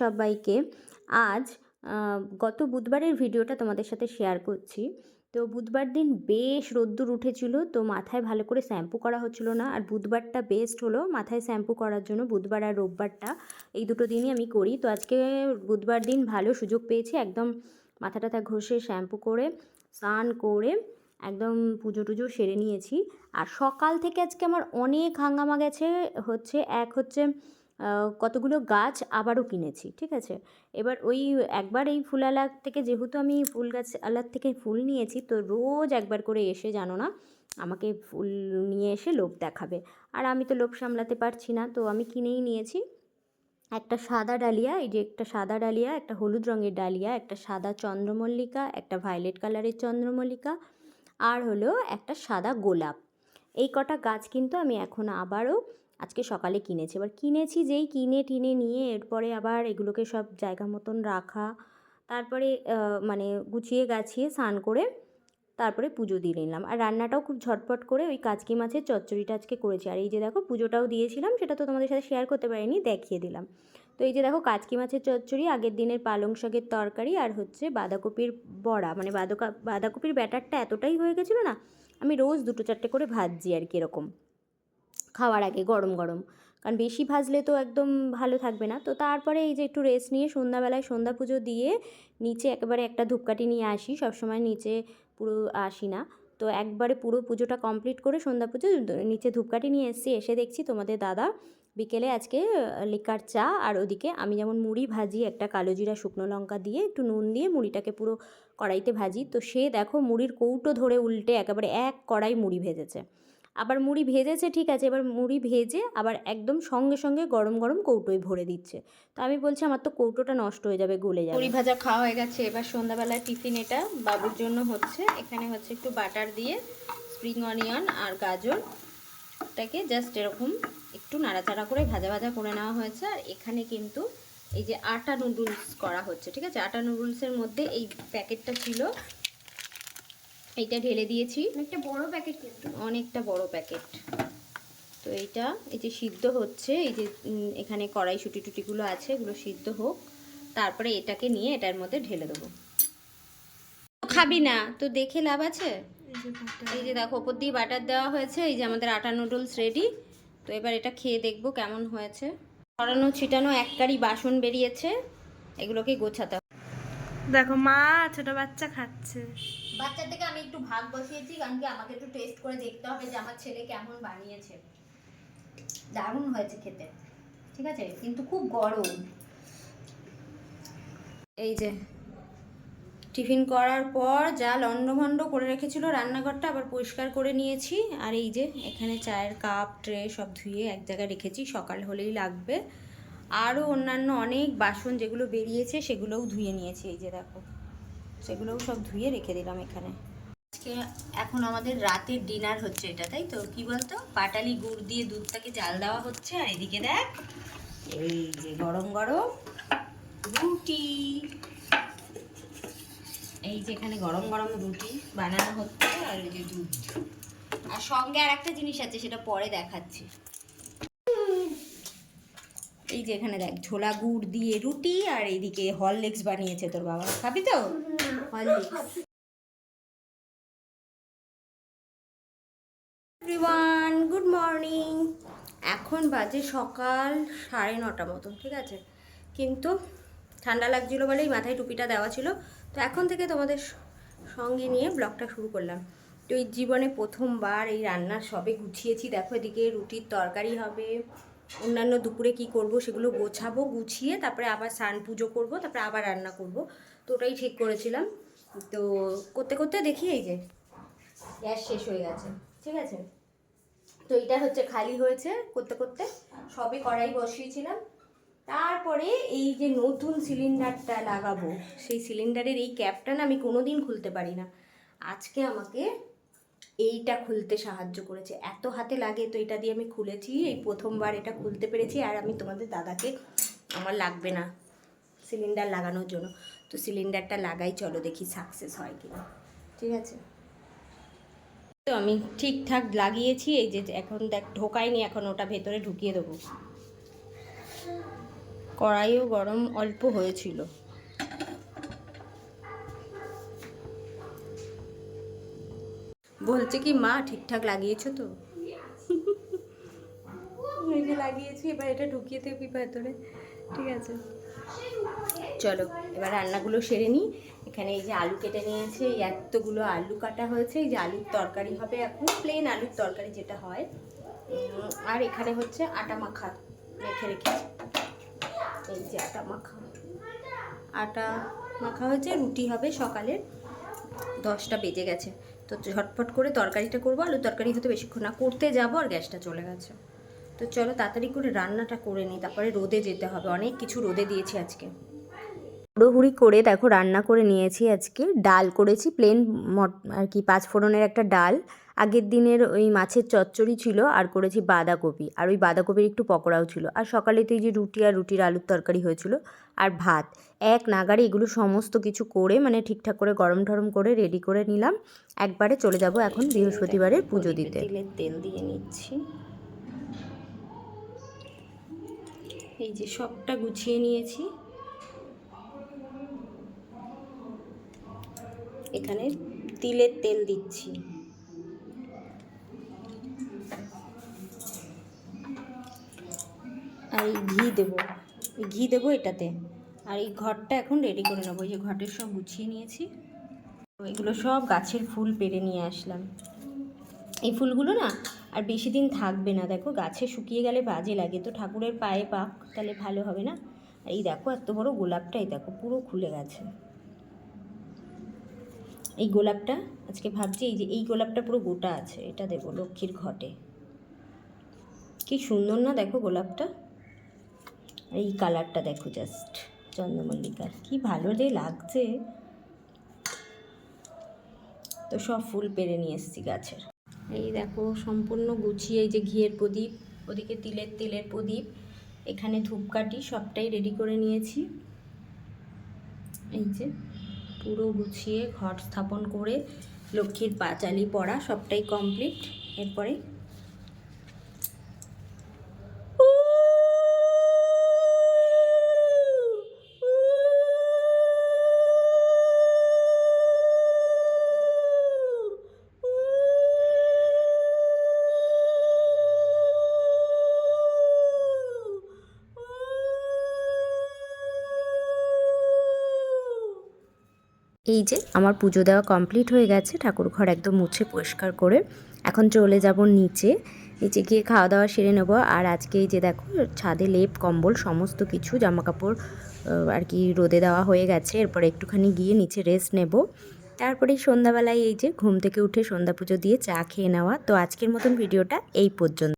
সবাইকে। আজ গত বুধবারের ভিডিওটা তোমাদের সাথে শেয়ার করছি। তো বুধবার দিন বেশ রোদ্দুর উঠেছিল, তো মাথায় ভালো করে শ্যাম্পু করা হচ্ছিল না। আর বুধবারটা বেস্ট হলো মাথায় শ্যাম্পু করার জন্য, বুধবার আর রোববারটা এই দুটো দিনই আমি করি। তো আজকে বুধবার দিন ভালো সুযোগ পেয়েছি, একদম মাথা টাথা ঘষে শ্যাম্পু করে, স্নান করে একদম পুজো টুজো সেরে নিয়েছি। আর সকাল থেকে আজকে আমার অনেক হাঙ্গামা গেছে, হচ্ছে এক হচ্ছে কতগুলো গাছ আবারও কিনেছি, ঠিক আছে? এবার ওই একবার এই ফুলালার থেকে যেহেতু আমি ফুল গাছ আলার থেকে ফুল নিয়েছি, তো রোজ একবার করে এসে জানো না, আমাকে ফুল নিয়ে এসে লোভ দেখাবে। আর আমি তো লোভ সামলাতে পারছি না, তো আমি কিনেই নিয়েছি। একটা সাদা ডালিয়া, এই যে একটা সাদা ডালিয়া, একটা হলুদ রঙের ডালিয়া, একটা সাদা চন্দ্রমল্লিকা, একটা ভায়োলেট কালারের চন্দ্রমল্লিকা, আর হলো একটা সাদা গোলাপ। এই কটা গাছ কিন্তু আমি এখন আবারও আজকে সকালে কিনেছি। এবার কিনেছি যেই কিনে টিনে নিয়ে এরপরে আবার এগুলোকে সব জায়গা মতন রাখা, তারপরে মানে গুছিয়ে গাছিয়ে স্নান করে তারপরে পুজো দিয়ে নিলাম। আর রান্নাটাও খুব ঝটপট করে ওই কাচকি মাছের চচ্চড়িটা আজকে করেছি। আর এই যে দেখো পুজোটাও দিয়েছিলাম, সেটা তো তোমাদের সাথে শেয়ার করতে পারিনি, দেখিয়ে দিলাম। তো এই যে দেখো কাচকি মাছের চচ্চড়ি, আগের দিনের পালং শাকের তরকারি আর হচ্ছে বাঁধাকপির বড়া। মানে বাঁধাকা, বাঁধাকপির ব্যাটারটা এতটাই হয়ে গেছিল না, আমি রোজ দুটো চারটে করে ভাজছি আর কি এরকম। খাওয়ার আগে গরম গরম। কারণ বেশি ভাজলে তো একদম ভালো থাকবে না। তো তারপরে এই যে একটু রেস্ট নিয়ে সন্ধ্যাবেলায় সন্ধ্যা পুজো দিয়ে নিচে একেবারে একটা ধূপকাঠি নিয়ে আসি। সবসময় নিচে পুরো আসি না। তো একবারে পুরো পুজোটা কমপ্লিট করে সন্ধ্যা পুজো নিচে ধূপকাঠি নিয়ে এসেছি। এসে দেখছি তোমাদের দাদা বিকেলে আজকে লিকার চা আর ওদিকে আমি যেমন মুড়ি ভাজি, একটা কালো জিরা, শুকনো লঙ্কা দিয়ে একটু নুন দিয়ে মুড়িটাকে পুরো কড়াইতে ভাজি। তো সে দেখো মুড়ির কৌটো ধরে উল্টে একেবারে এক কড়াই মুড়ি ভেজেছে। আবার মুড়ি ভেজেছে, ঠিক আছে, এবার মুড়ি ভেজে আবার একদম সঙ্গে সঙ্গে গরম গরম কৌটোয় ভরে দিচ্ছে। তো আমি বলছি, আমার তো কৌটোটা নষ্ট হয়ে যাবে, গলে যাবে। মুড়ি ভাজা খাওয়া হয়ে গেছে, এবার সন্ধ্যাবেলায় টিফিন এটা বাবুর জন্য হচ্ছে। এখানে হচ্ছে একটু বাটার দিয়ে স্প্রিং অনিয়ন আর গাজর টাকে জাস্ট এরকম একটু নাড়াচাড়া করে ভাজা ভাজা করে নেওয়া হয়েছে। আর এখানে কিন্তু এই যে আটা নুডলস করা হচ্ছে, ঠিক আছে? আটা নুডলসের মধ্যে এই প্যাকেটটা ছিল এইটা ঢেলে দিয়েছি। একটা বড় প্যাকেট অনেকটা বড় প্যাকেট তো এইটা এই যে সিদ্ধ হচ্ছে এই যে এখানে কড়াইশুটি টুটিগুলো আছে এগুলো সিদ্ধ হোক। তারপরে এটাকে নিয়ে এটার মধ্যে ঢেলে দেবো। খাবি না তো দেখে লাভ আছে? এই যে দেখো ওপর দিয়ে বাটার দেওয়া হয়েছে এই যে আমাদের আটা নুডলস রেডি তো এবার এটা খেয়ে দেখব কেমন হয়েছে। ছড়ানো ছিটানো এককারি বাসন বেরিয়েছে এগুলোকে গোছাতে হবে দেখো, মা ছোট বাচ্চা খাচ্ছে। বাচ্চার থেকে আমি একটু ভাগ বসিয়েছি, কারণ কি আমাকে একটু টেস্ট করে দেখতে হবে যে আমার ছেলে কেমন বানিয়েছে। দারুণ হয়েছে খেতে, ঠিক আছে? কিন্তু খুব গরম। এই যে, টিফিন করার পর যা লন্ডভন্ড করে রেখেছিল রান্নাঘরটা, আবার পরিষ্কার করে নিয়েছি। আর এই যে, এখানে চায়ের কাপ, ট্রে সব ধুয়ে এক জায়গায় রেখেছি, সকাল হলেই লাগবে। আরও অন্যান্য অনেক বাসন যেগুলো বেরিয়েছে, সেগুলোও ধুয়ে নিয়েছি, এই যে দেখো। সেগুলোও সব ধুয়ে রেখে দিলাম এখানে। আজকে এখন আমাদের রাতের ডিনার হচ্ছে এটা, তাই তো? কি বলতো? পাটালি গুড় দিয়ে দুধটাকে জাল দেওয়া হচ্ছে, আর এদিকে দেখ, এই যে গরম গরম রুটি। এই যে এখানে গরম গরম রুটি বানানো হচ্ছে, আর এই যে দুধ। আর সঙ্গে আর একটা জিনিস আছে, সেটা পরে দেখাচ্ছি। এই যে এখানে দেখ ঝোলা গুড় দিয়ে রুটি আর এইদিকে হরলিক্স বানিয়েছে তোর বাবা। খাবি তো? এভরিওয়ান গুড মর্নিং এখন বাজে সকাল সাড়ে নটা মতন, ঠিক আছে? কিন্তু ঠান্ডা লাগছিল বলেই মাথায় টুপিটা দেওয়া ছিল। তো এখন থেকে তোমাদের সঙ্গে নিয়ে ব্লগটা শুরু করলাম। তো এই জীবনে প্রথমবার এই রান্নার সবে গুছিয়েছি। দেখো এদিকে রুটির তরকারি হবে অন্যান্য দুপুরে কি করব সেগুলো গোছাবো, গুছিয়ে তারপরে আবার স্নান পুজো করব, তারপরে আবার রান্না করব। তো ওটাই ঠিক করেছিলাম। তো করতে করতে দেখি এই যে, গ্যাস শেষ হয়ে গেছে, ঠিক আছে? তো এটা হচ্ছে খালি হয়েছে করতে করতে, সবে কড়াই বসিয়েছিলাম। তারপরে এই যে নতুন সিলিন্ডারটা লাগাবো, সেই সিলিন্ডারের এই ক্যাপটা না আমি কোনোদিন খুলতে পারি না। আজকে আমাকে এইটা খুলতে সাহায্য করেছে। এত হাতে লাগে তো এটা দিয়ে আমি খুলেছি, এই প্রথমবার এটা খুলতে পেরেছি আর আমি তোমাদের দাদাকে, আমার লাগবে না সিলিন্ডার লাগানোর জন্য। তো সিলিন্ডারটা লাগাই, চলো দেখি সাকসেস হয় কিনা। ঠিক আছে? তো আমি ঠিকঠাক লাগিয়েছি, এই যে এখন দেখ ঢোকায়নি এখন ওটা ভেতরে ঢুকিয়ে দেবো। কড়াইও গরম অল্প হয়েছিল। বলছে কি মা ঠিকঠাক লাগিয়েছো তো? লাগিয়েছি এবার এটা ঢুকিয়ে দেবি ভেতরে। ঠিক আছে। চলো এবার রান্নাগুলো সেরে নিই। এখানে এই যে আলু কেটে নিয়েছে এই এতগুলো আলু কাটা হয়েছে। এই যে আলুর তরকারি হবে এখন প্লেন আলুর তরকারি যেটা হয়। আর এখানে হচ্ছে আটা মাখা রেখে রেখেছি। এই যে আটা মাখা। আটা মাখা হয়েছে রুটি হবে সকালে দশটা বেজে গেছে। তো ঝটপট করে তরকারিটা করব আলু তরকারি হয়তো বেশিক্ষণ না, করতে যাব আর গ্যাসটা চলে গেছে। তো চলো তাড়াতাড়ি করে রান্নাটা করে নিই, তারপরে রোদে যেতে হবে, অনেক কিছু রোদে দিয়েছি আজকে। হুড়োহুড়ি করে দেখো রান্না করে নিয়েছি আজকে, ডাল করেছি প্লেন মট আর কি পাঁচ ফোড়নের একটা ডাল। আগের দিনের ওই মাছের চচ্চড়ি ছিল আর করেছি বাঁধাকপি। আর ওই বাঁধাকপির একটু পকোড়াও ছিল। আর সকালে তো এই যে রুটি আর রুটির আলুর তরকারি হয়েছিল আর ভাত। এক নাগারে এগুলো সমস্ত কিছু করে মানে ঠিকঠাক করে গরম টরম করে রেডি করে নিলাম। একবারে চলে যাব এখন বৃহস্পতিবারের পুজো দিতে। তেল দিয়ে নিচ্ছি। এই যে সবটা গুছিয়ে নিয়েছি। এখানে তিলের তেল দিচ্ছি। আর এই ঘি দেবো। এই ঘি দেবো এটাতে। আর এই ঘরটা এখন রেডি করে নেব। এই যে ঘটের সব গুছিয়ে নিয়েছি। এগুলো সব গাছের ফুল পেরে নিয়ে আসলাম। এই ফুলগুলো না আর বেশি দিন থাকবে না। দেখো গাছে শুকিয়ে গেলে বাজে লাগে। তো ঠাকুরের পায়ে পাক, তাহলে ভালো হবে না? আর এই দেখো এত বড় গোলাপটাই দেখো, পুরো খুলে গেছে। এই গোলাপটা আজকে ভাবছি, এই যে এই গোলাপটা পুরো গোটা আছে। এটা দেবো লক্ষ্মীর ঘটে। কি সুন্দর না দেখো গোলাপটা। এই কালারটা দেখো জাস্ট চন্দ্রমল্লিকার। কি ভালো যে লাগছে। তো সব ফুল পেরে নিয়ে এসেছি গাছের। এই দেখো সম্পূর্ণ গুছিয়ে, এই যে ঘিয়ের প্রদীপ, ওদিকে তিলের তেলের প্রদীপ, এখানে ধূপকাঠি সবটাই রেডি করে নিয়েছি। এই যে পুরো গুছিয়ে ঘট স্থাপন করে লক্ষ্মীর পাঁচালি পড়া সবটাই কমপ্লিট এরপরে এই যে আমার পুজো দেওয়া কমপ্লিট হয়ে গেছে ঠাকুর ঘর একদম মুছে পরিষ্কার করে। এখন চলে যাব নিচে। নিচে গিয়ে খাওয়া দাওয়া সেরে নেব। আর আজকে এই যে দেখো, ছাদে লেপ, কম্বল, সমস্ত কিছু জামা কাপড় আর কি রোদে দেওয়া হয়ে গেছে। এরপর একটুখানি গিয়ে নিচে রেস্ট নেব। তারপরে সন্ধ্যাবেলায় এই যে ঘুম থেকে উঠে সন্ধ্যা পুজো দিয়ে চা খেয়ে নেওয়া। তো আজকের মতন ভিডিওটা এই পর্যন্ত।